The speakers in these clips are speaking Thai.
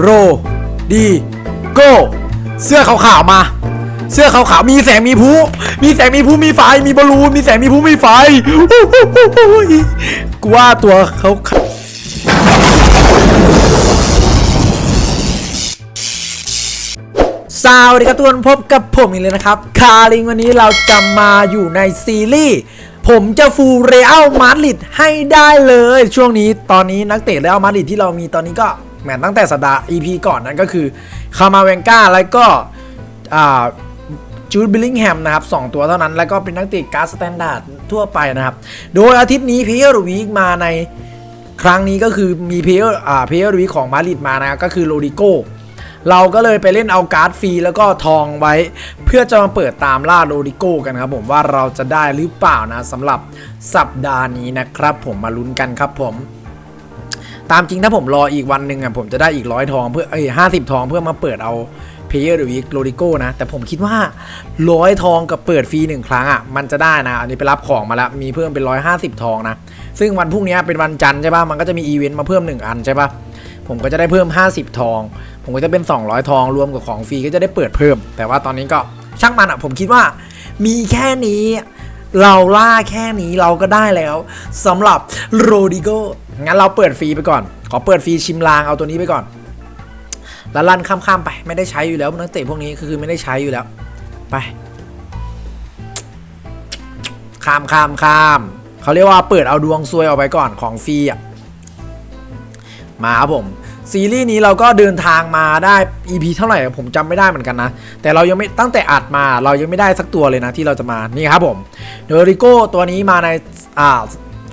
โรดีโก้เสื้อขาวๆมา เสื้อขาวๆมีแสงมีผู้มีแสงมีผู้มีไฟมีบอลลูนมีแสงมีผู้มีไฟโอ้โหกูว่าตัวเขาสวัสดีครับทุกคนพบกับผมอีกเลยนะครับ คาริงวันนี้เราจะมาอยู่ในซีรีส์ผมจะฟูลเรอัลมาดริดให้ได้เลย ช่วงนี้ตอนนี้นักเตะเรอัลมาดริดที่เรามีตอนนี้ก็ แหมตั้งแต่สัปดาห์ EP ก่อนนั้นก็คือคามาเวนกาแล้วก็จูดบิลลิงแฮมนะครับสองตัวเท่านั้น แล้วก็เป็นนักเตะการ์ดสแตนดาร์ดทั่วไปนะครับ โดยอาทิตย์นี้เพเยอร์วีคมาในครั้งนี้ก็คือมีเพเยอร์อ่าเพเยอร์วีคของมาริดมานะครับก็คือโรดิโกเราก็เลยไปเล่นเอาการ์ดฟรีแล้วก็ทองไว้ เพื่อจะมาเปิดตามล่าโรดิโก้กันครับผมว่าเราจะได้หรือเปล่านะสำหรับสัปดาห์นี้นะครับผมมาลุ้นกันครับผม ตามจริงถ้าผมรออีกวันหนึ่งอะผมจะได้อีกร้อยทองเพื่อเอ้ยห้าสิบทองเพื่อมาเปิดเอาเพย์หรือวิกโรดิโก้นะ แต่ผมคิดว่าร้อยทองกับเปิดฟรีหนึ่งครั้งอะมันจะได้นะ อันนี้ไปรับของมาแล้ว มีเพิ่มเป็นร้อยห้าสิบทองนะ ซึ่งวันพรุ่งนี้เป็นวันจันทร์ใช่ปะมันก็จะมีอีเวนต์มาเพิ่มหนึ่งอันใช่ปะผมก็จะได้เพิ่ม 50 ทอง ผมก็จะเป็น 200 ทองรวมกับของฟรีก็จะได้เปิดเพิ่ม แต่ว่าตอนนี้ก็ช่างมันอะผมคิดว่า มีแค่นี้ เราล่าแค่นี้เราก็ได้แล้วสำหรับโรดิโก งั้นเราเปิดฟรีไปก่อน ขอเปิดฟรีชิมลางเอาตัวนี้ไปก่อน แล้วลั่นข้ามๆไปไม่ได้ใช้อยู่แล้วนักเตะพวกนี้คือไม่ได้ใช้อยู่แล้ว ไป ข้ามข้ามข้ามเขาเรียกว่าเปิดเอาดวงซวยออกไปก่อนของฟรีอะมาครับผมซีรีส์นี้เราก็เดินทางมาได้ EP เท่าไหร่ผมจำไม่ได้เหมือนกันนะ แต่เรายังไม่ตั้งแต่อัดมาเรายังไม่ได้สักตัวเลยนะที่เราจะมานี่ครับผมเดริโก้ตัวนี้มาในอ่า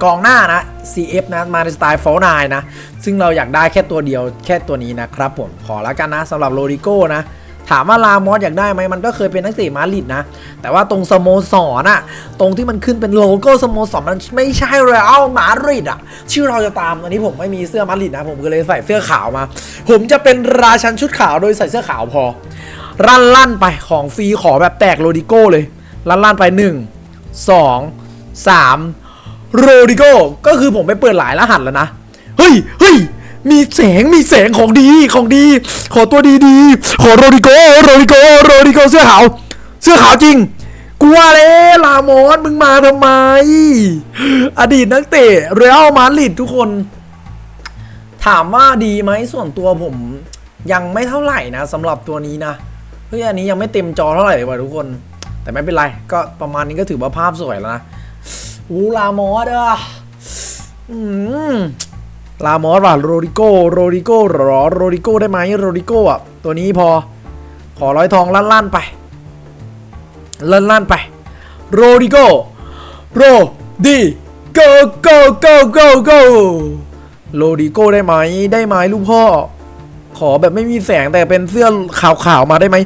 กองหน้านะ CF นะมาในสไตล์โฟอลนนะ ซึ่งเราอยากได้แค่ตัวเดียวแค่ตัวนี้นะครับผมขอแล้วกันนะสำหรับโรดิโก้นะถามว่าลามอสอยากได้ไหมมันก็เคยเป็นนักเตะมาดริดนะ แต่ว่าตรงสโมสรน่ะตรงที่มันขึ้นเป็นโลโก้สโมสรมันไม่ใช่เรอัลมาดริดอะชื่อเราจะตามอันนี้ผมไม่มีเสื้อมาดริดนะ ผมก็เลยใส่เสื้อขาวมา ผมจะเป็นราชันชุดขาวโดยใส่เสื้อขาวพอ ลั่นลั่นไปของฟรีขอแบบแตกโรดิโก้เลย ลั่นลั่นไป 1 2 3 โรดิโกก็คือผมไปเปิดหลายรหัสแล้วนะ เฮ้ยเฮ้ยมีแสงมีแสงของดีของดี ขอตัวดีดีขอโรดิโกโรดิโกโรดิโกเสื้อขาวเสื้อขาวจริงกูว่าแล้วลามอสมึงมาทำไม อดีตนักเตะเรอัลมาดริดทุกคน ถามว่าดีไหมส่วนตัวผมยังไม่เท่าไหร่นะสำหรับตัวนี้นะเฮ้ยอันนี้ยังไม่เต็มจอเท่าไหร่เลยว่ะทุกคน แต่ไม่เป็นไร ก็ประมาณนี้ก็ถือว่าภาพสวยแล้วนะ อูลามอสอะอืมลามอสว่ะโรดิโก้โรดิโก้หรอโรดิโก้ได้ไหมโรดิโก้อะตัวนี้พอ ขอร้อยทองลั่นๆไปลั่นๆไปโรดิโก้โรดิโกโกโกโกโกโรดิโก้ได้ไหมได้ไหมลูกพ่อ ขอแบบไม่มีแสงแต่เป็นเสื้อขาวๆมาได้ไหม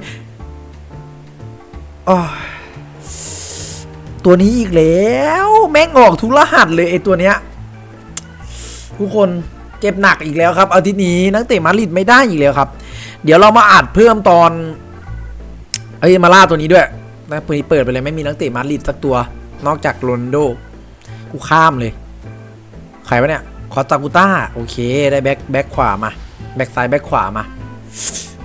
อ้าว ตัวนี้อีกแล้ว แม่งออกทุกรหัสเลยไอตัวเนี้ยทุกคนเจ็บหนักอีกแล้วครับอาทิตย์นี้นักเตะมาริดไม่ได้อีกแล้วครับ เดี๋ยวเรามาอัดเพิ่มตอนเอ้ยมาล่าตัวนี้ด้วยนะเปิดเปิดไปเลยไม่มีนักเตะมาริดสักตัวนอกจากโรนโดกูข้ามเลยใครวะเนี่ยคอตากูต้าโอเคได้แบ็คแบ็คขวามาแบ็คซ้ายแบ็คขวามา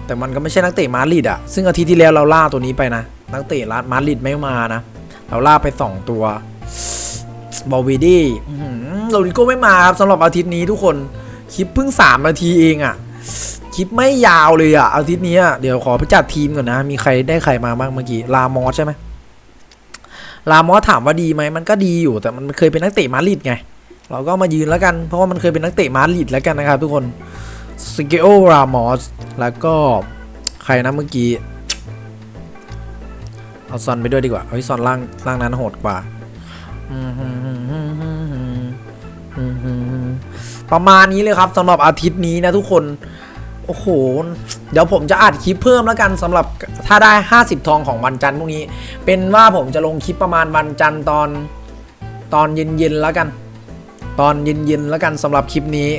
แต่มันก็ไม่ใช่นักเตะมาริดอะซึ่งอาทิตย์ที่แล้วเราล่าตัวนี้ไปนะนักเตะมาดริดไม่มานะ เราล่าไป 2 ตัวบอวีดี้โรดิโก้ไม่มาครับสำหรับอาทิตย์นี้ทุกคน คลิปเพิ่ง 3 นาทีเองอะคลิปไม่ยาวเลยอะอาทิตย์นี้เดี๋ยวขอไปจัดทีมก่อนนะ มีใครได้ใครมาบ้างเมื่อกี้ ลามอสใช่ไหมลามอสถามว่าดีไหมมันก็ดีอยู่แต่มันเคยเป็นนักเตะมาดริดไง เราก็มายืนแล้วกัน เพราะว่ามันเคยเป็นนักเตะมาดริดแล้วกันนะครับทุกคนสเกโอรามอสแล้วก็ใครนะเมื่อกี้ เอาซอนไปด้วยดีกว่าเฮ้ยซอนล่างล่างนั้นโหดกว่าประมาณนี้เลยครับสำหรับอาทิตย์นี้นะทุกคน โอ้โห เดี๋ยวผมจะอัดคลิปเพิ่มแล้วกันสำหรับถ้าได้ 50 ทองของวันจันทร์พรุ่งนี้ เป็นว่าผมจะลงคลิปประมาณวันจันทร์ตอนตอนเย็นๆแล้วกัน ตอนเย็นๆแล้วกันสำหรับคลิปนี้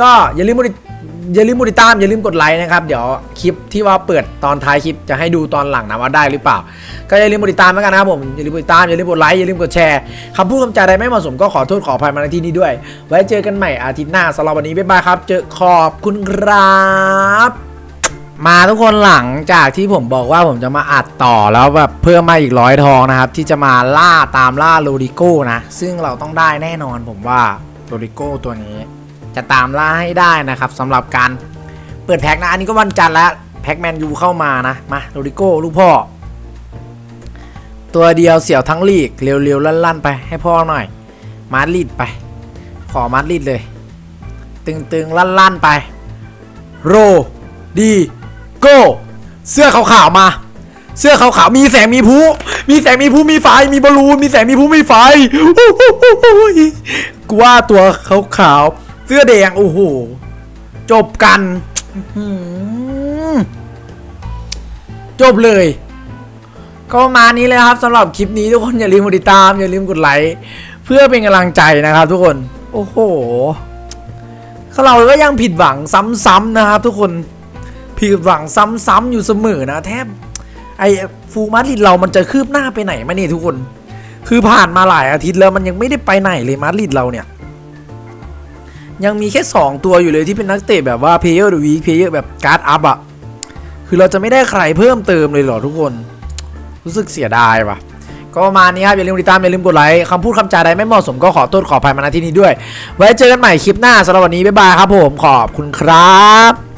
ก็อย่าลืมกดติด อย่าลืมกดติดตามอย่าลืมกดไลค์นะครับเดี๋ยวคลิปที่ว่าเปิดตอนท้ายคลิปจะให้ดูตอนหลังนะว่าได้หรือเปล่า ก็อย่าลืมกดติดตามแล้วกันนะครับผมอย่าลืมกดติดตามอย่าลืมกดไลค์อย่าลืมกดแชร์คำพูดคำจาใดไม่เหมาะสมก็ขอโทษขออภัยมาในที่นี้ด้วย ไว้เจอกันใหม่อาทิตย์หน้าสำหรับวันนี้บ๊ายบายครับ เจอขอบคุณครับมาทุกคนหลังจากที่ผมบอกว่าผมจะมาอัดต่อแล้วแบบเพิ่มมาอีกร้อยทองนะครับ ที่จะมาล่าตามล่าโรดิโก้นะ ซึ่งเราต้องได้แน่นอนผมว่าโรดิโก้ตัวนี้ จะตามล่าให้ได้นะครับสำหรับการเปิดแพ็คนะอันนี้ก็วันจันทร์แล้วแพ็คแมนยูเข้ามานะมาโรดิโก้ลูกพ่อ ตัวเดียวเสี่ยวทั้งลีก เร็วๆลั่นๆ ไปให้พ่อหน่อย มาดริดไป ขอมาดริดเลย ตึงๆ ลั่นๆ ไป โรดีโก้เสื้อขาวๆมา เสื้อขาวๆมีแสงมีผู้มีแสงมีผู้มีไฟมีบอลลูนมีแสงมีผู้มีไฟกูว่าตัวขาวๆ สื้อแดง โอ้โห จบกันจบเลย ก็มานี้เลยครับสำหรับคลิปนี้ทุกคนอย่าลืมกดติดตาม อย่าลืมกดไลค์เพื่อเป็นกำลังใจนะครับ ทุกคน โอ้โหเราก็ยังผิดหวังซ้ำๆนะครับ ทุกคนผิดหวังซ้ำๆอยู่เสมอนะแทบไอฟูมาริดเรามันจะคืบหน้าไปไหนมาเนี่ยทุกคน คือผ่านมาหลายอาทิตย์แล้วมันยังไม่ได้ไปไหนเลยมาริดเราเนี่ย ยังมีแค่ 2 ตัวอยู่เลยที่เป็นนักเตะแบบว่าเพย์เยอร์หรือวีเพลย์แบบการ์ดอัพอะคือเราจะไม่ได้ใครเพิ่มเติมเลยเหรอทุกคน รู้สึกเสียดายว่ะ ก็ประมาณนี้ครับ อย่าลืมติดตาม อย่าลืมกดไลค์คำพูดคำจาใดไม่เหมาะสมก็ขอโทษขออภัยมาณที่นี้ด้วย ไว้เจอกันใหม่คลิปหน้าสำหรับวันนี้บ๊ายบายครับผมขอบคุณครับ